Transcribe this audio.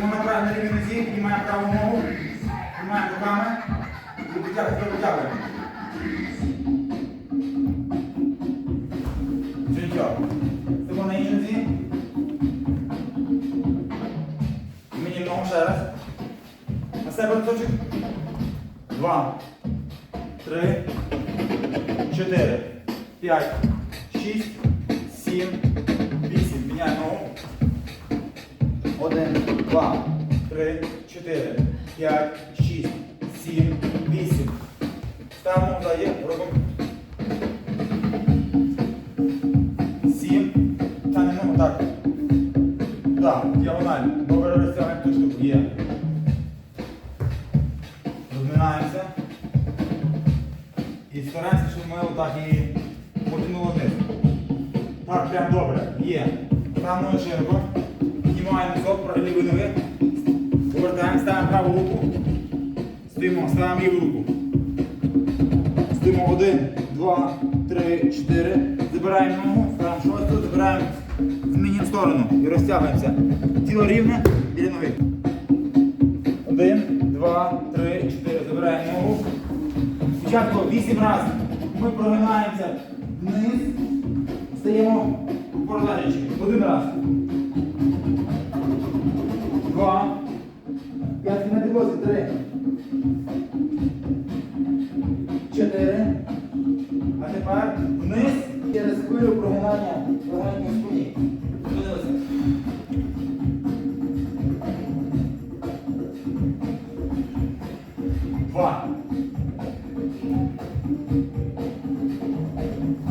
На правій на рівні нозі, піднімаємо праву ногу, піднімаємо руками і витягуємо, витягуємо. Життя. Стоїмо на іншій нозі. Мені ногу ще раз. На себе точок. Два. Три. Чотири. П'ять. Шість. Сім. 1, 2, 3, 4, 5, 6, 7, 8. Ставимо дає, робимо. 7. Танемо так. Так, діагональ. Добре розтягаємо ту штуку. Є. Розминаємося. І стараємося, щоб ми отак і потягнули вниз. Так, прям добре. Є. Станемо широко. Піднімаємо носок, про ліві ноги. Повертаємо, ставимо праву руку. Стоїмо, ставимо ліву руку. Стоїмо один, два, три, чотири. Забираємо ногу, ставимо шосту, забираємо в змінюємо сторону і розтягуємося. Тіло рівне біля ноги. Один, два, три, чотири. Забираємо ногу. Спочатку вісім разів ми прогинаємося вниз, стаємо в пролежачи. Один раз. три, чотири. А тепер вниз через ризикую прогинання легенької спині. Зупинилися. Два.